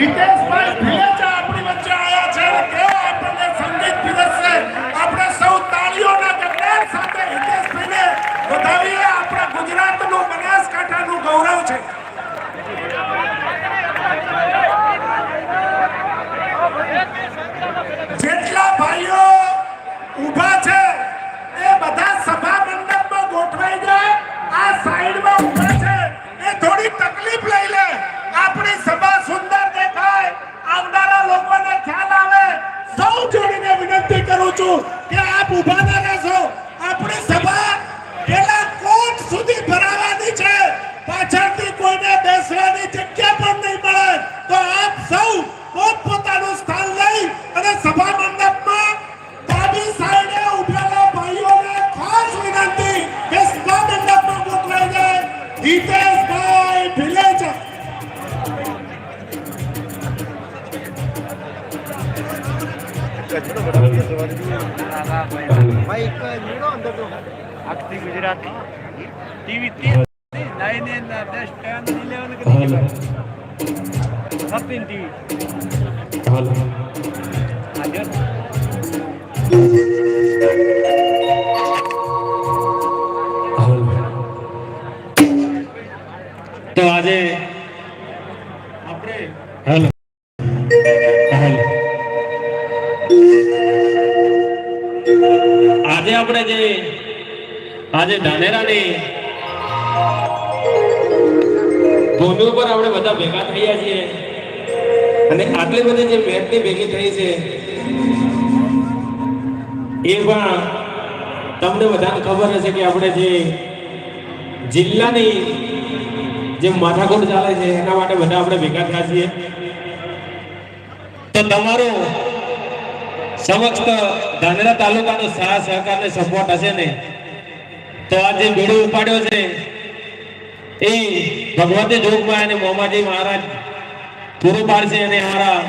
He did આખી Gujarati TV ત્રીસ nine દસ ટેન ઇલેવન સબિન ટીવી આજે આપણે જે આજે ધાનેરાની ભૂમિ ઉપર આપણે બધા ભેગા થયા છીએ અને આટલી બધી જે મેટની ભેગી થઈ છે, એ પણ તમને બધાને ખબર હશે કે આપણે જે જિલ્લાની જે માથાકૂટ ચાલે છે, એના માટે બધા આપણે ભેગા થયા છીએ. તો તમારો સમક્ષ ધાનેરા તાલુકાનો સાથ, સહકારને સપોર્ટ હશે ને તો આ જે બેડો ઉપાડ્યો છે, એ ભગવતી જોગમાં અને મોમાજી મહારાજ પૂરું પાડશે અને મારા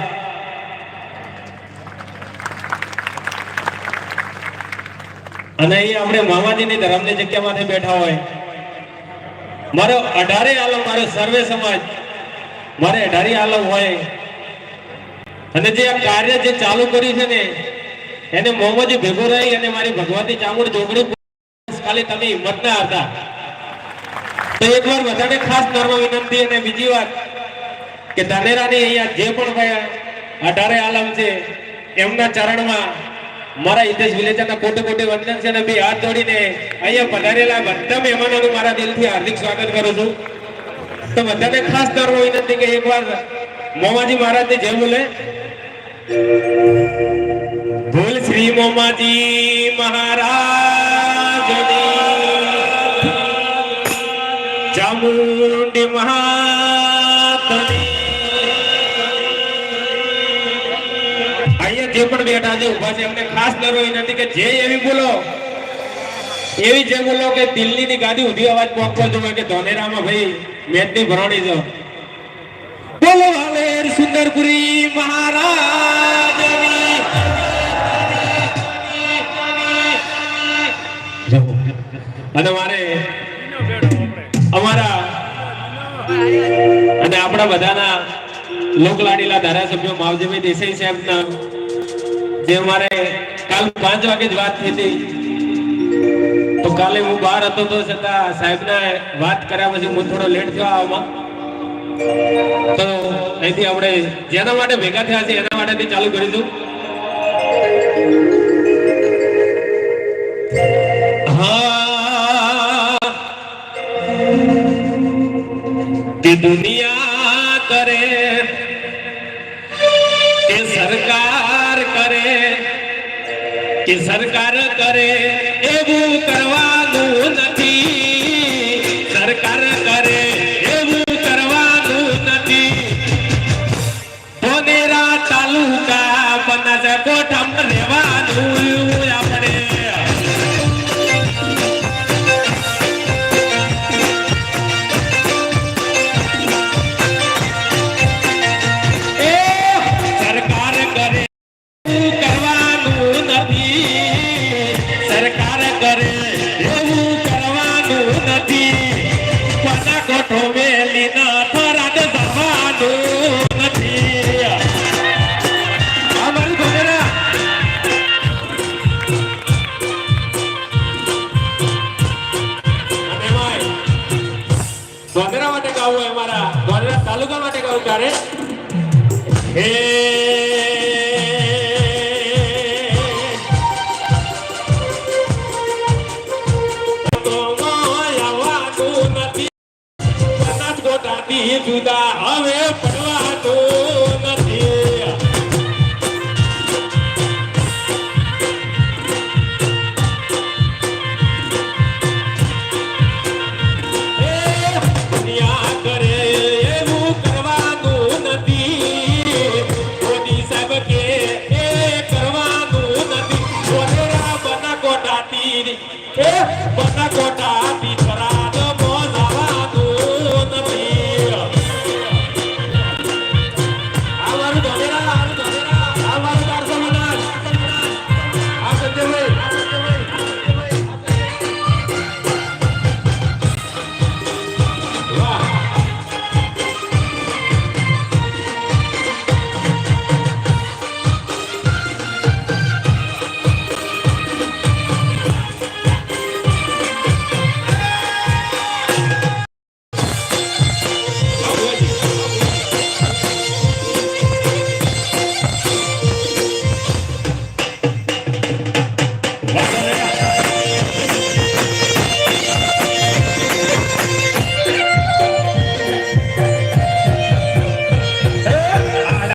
અને અહીં આપણે મામાજીની ધર્મની જગ્યામાંથી બેઠા હોય. મારો અઢારે આલમ, મારો સર્વે સમાજ, મારે અઢારે આલમ હોય. અને જે આ કાર્ય જે ચાલુ કર્યું છે ને, એને મોહમ્મદ ભેગો રહી અને મારી ભગવાનની ચામુંડ જોગણી ખાલી તમે હિંમત ના હતા તો એક વાર બધાને ખાસ નર્મ વિનંતી અને બીજી વાત કે ધાનેરાની અહીંયા જે પણ ભાઈ અઢારે આલમ છે, એમના ચરણમાં મારા હિતેશ વિલેચાના કોટે કોટે વંદન છે અને બે હાથ જોડીને અહીંયા પધારેલા બધા મહેમાનોનું મારા દિલથી હાર્દિક સ્વાગત કરું છું. તો બધાને ખાસ નર્મ વિનંતી કે એકવાર મોમાજી મહારાજની જેમ બોલે. બોલ શ્રી મોમાજી મહારાજ ચામુંડી મહાતની. અહીંયા જે પણ બેઠા છે ઊભા છે, એમને ખાસ ડરો નથી કે જે એવી બોલો, એવી જે બોલો કે દિલ્હી ની ગાડી ઉધી અવાજ પહોંચવો જોઈએ કે ધોનેરામાં ભાઈ મેચની ભરણી જો બોલો સુંદરપુરી મહારાજ અને મારે અમારા અને આપણા બધાના લોકલાડીલા ધારાસભ્યો માવજીભાઈ દેસાઈ સાહેબના જે મારે કાલ પાંચ વાગે જ વાત થઈ હતી. તો કાલે હું બહાર હતો તો છતાં સાહેબના વાત કર્યા પછી હું થોડો લેટ થયો આવવામાં તો અહીંથી આપણે જેના માટે ભેગા થયા છે, એના માટે ચાલુ કરીશું. કે દુનિયા કરે, કે સરકાર કરે, કે સરકાર કરે, એવું કરવાનું મારા ગોંડલ તાલુકા માટે કહું ત્યારે. હે જુદા. હવે